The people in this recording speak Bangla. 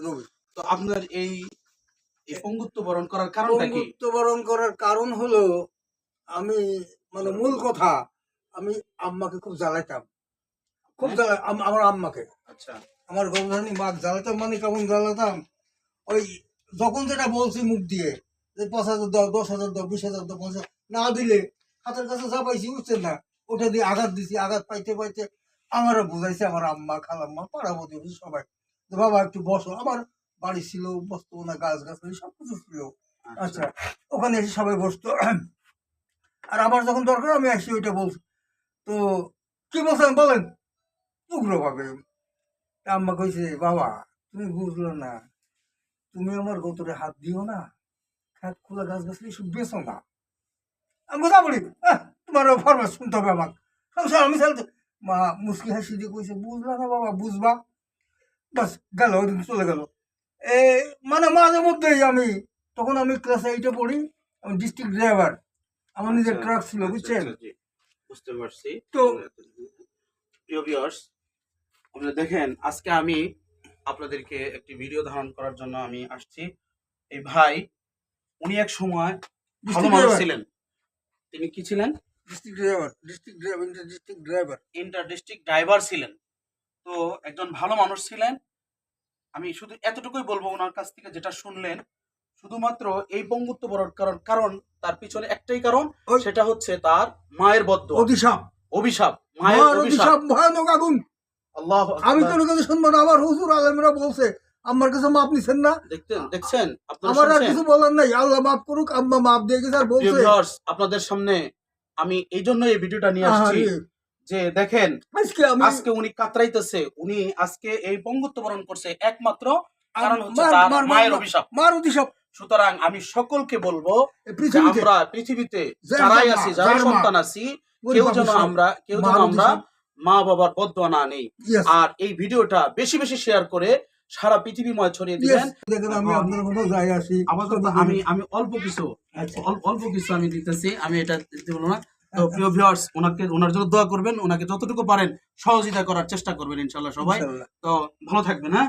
রবি তো আপনার এই বরণ করার কারণটা কি? বন্ধুত্ব বরণ করার কারণ হলো আমি মানে মূল কথা আমি আম্মাকে খুব জ্বালাইতাম। খুব জ্বালা আমার আম্মাকে। আচ্ছা। আমার গর্ভধারী মাক জ্বালাতাম মানে কেমন জ্বালাতাম ওই যখন যেটা বলছি মুখ দিয়ে যে পাঁচ হাজার দাও দশ হাজার দাও বিশ হাজার দাও পঞ্চাশ না দিলে হাতের কাছে যা পাইছি বুঝছেন না ওটা দিয়ে আঘাত দিছি আঘাত পাইতে পাইতে আমারও বুঝাইছে আমার আম্মা খালাম্মা পাড়া সবাই। বাবা একটু বসো। আমার বাড়ি ছিল বসতো না গাছ গাছালি সব কিছু ছিল। আচ্ছা। ওখানে এসে সবাই বসতো। আর আমার যখন দরকার আমি আসি ওইটা বলছি। তো কি বলছেন বলেন? উগ্রভাবে। আম্মা কইছে বাবা তুমি বুঝলো না। তুমি আমার গোতরে হাত দিও না। খাত খোলা গাছ গাছলি সব বেছো না। আমি কথা বলি তোমার ফরমাস শুনতে হবে আমাকে। সংসার আমি মা মুসকি হাসি দিয়ে কইছে বুঝলা না বাবা বুঝবা? বাস গেল ওই দিন চলে গেল। এ মানে মাঝে মধ্যেই আমি তখন আমি ক্লাস এইটে পড়ি আমি ডিস্ট্রিক্ট ড্রাইভার আমার নিজের আচ্ছা, ট্রাক ছিল আচ্ছা, বুঝছেন? আচ্ছা, বুঝতে পারছি। তো- প্রিয় ভিউয়ার্স আপনারা দেখেন আজকে আমি আপনাদেরকে একটি ভিডিও ধারণ করার জন্য আমি আসছি। এই ভাই উনি এক সময় ভালো মানুষ ছিলেন। তিনি কি ছিলেন? District driver district driver district driver inter district driver ছিলেন। তো একজন ভালো মানুষ ছিলেন। আমি শুধু এতটুকুই বলব ওনার কাছ থেকে যেটা শুনলেন শুধুমাত্র এই পঙ্গুত্ব বরণ কারণ কারণ তার পিছনে একটাই কারণ সেটা হচ্ছে তার মায়ের বদ্ধ অভিশাপ। অভিশাপ মায়ের অভিশাপ। ভয়ানক আগুন। আল্লাহ আমি কোনো কিছু শুনব না আমার হুজুর আলমরা বলছে আমার কিছু মাপ নিছেন না? দেখছেন? আপনারা আমার আর কিছু বলার নাই আল্লাহ মাফ করুক আম্মা মাপ দিয়ে গেছে আর বলছে। আপনাদের সামনে আমি এই জন্য এই ভিডিওটা নিয়ে আসছি। যে দেখেন আজকে আজকে উনি কাতরাইতেছে। উনি আজকে এই পঙ্গুত্ব বরণ করছে একমাত্র কারণ হচ্ছে তার মায়ের অভিশাপ। মার অভিশাপ। সুতরাং আমি সকলকে বলব আমরা পৃথিবীতে যারাই মা, আছি যারা সন্তান আছি কেউ যেন আমরা কেউ যেন আমরা মা বাবার বদয়া না নেই। আর এই ভিডিওটা বেশি বেশি শেয়ার করে সারা পৃথিবীময় ছড়িয়ে yes, দিবেন। দেখেন আমি আপনার কোনো যাই আসি। আপাতত আমি আমি অল্প কিছু আচ্ছা। অল্প কিছু আমি দিতেছি। আমি এটা দিতে বলব না। তো প্রিয় ভিউয়ার্স ওনাকে ওনার জন্য দোয়া করবেন ওনাকে যতটুকু পারেন সহযোগিতা করার চেষ্টা করবেন ইনশাল্লাহ সবাই। তো ভালো থাকবেন হ্যাঁ?